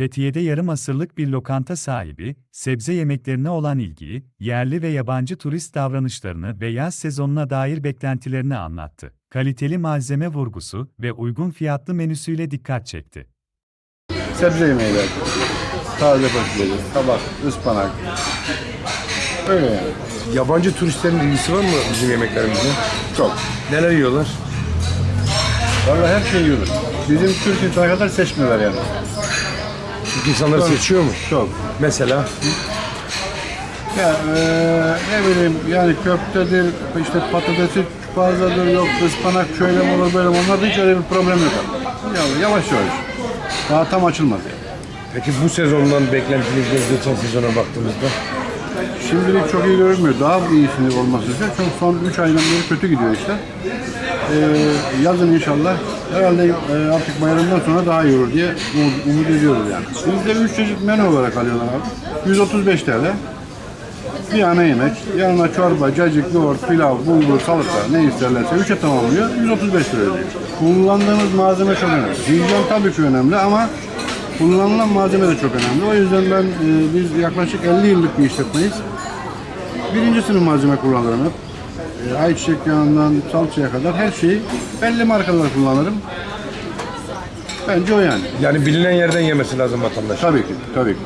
Fethiye'de yarım asırlık bir lokanta sahibi, sebze yemeklerine olan ilgiyi, yerli ve yabancı turist davranışlarını ve yaz sezonuna dair beklentilerini anlattı. Kaliteli malzeme vurgusu ve uygun fiyatlı menüsüyle dikkat çekti. Sebze yemeğiler. Taze fasulye, kabak, ıspanak. Öyle yani. Yabancı turistlerin ilgisi var mı bizim yemeklerimizle? Çok. Neler yiyorlar? Vallahi her şey yiyoruz. Bizim Türk insana kadar seçmiyorlar yani. Türk insanları seçiyor mu? Çok. Mesela Ya eee, ne bileyim yani köftedir, işte patatesi fazladır, yok ıspanak şöyle mi olur böyle mi onlarda hiç öyle bir problem yok. Ya, yavaş yavaş. Daha tam açılmadı yani. peki bu sezondan beklentiniz ne geçen sezona baktığımızda? Şimdilik çok iyi görünmüyor. Daha iyisini olması için. Çünkü son 3 aydan beri kötü gidiyor işte. Ee, yazın inşallah herhalde e, artık bayramdan sonra daha iyi olur diye umut, ediyoruz yani. Bizde 3 çeşit menü olarak alıyorlar abi. 135 TL. Bir ana yemek, yanına çorba, cacık, yoğurt, pilav, bulgur, salata ne isterlerse 3'e tamamlıyor. 135 lira ödüyor. Kullandığımız malzeme çok önemli. Hijyen tabii ki önemli ama kullanılan malzeme de çok önemli. O yüzden ben e, biz yaklaşık 50 yıllık bir işletmeyiz. Birinci sınıf malzeme kullanırım. E, ayçiçek yağından salçaya kadar her şeyi belli markalar kullanırım. Bence o yani. Yani bilinen yerden yemesi lazım vatandaş. Tabii ki, tabii ki.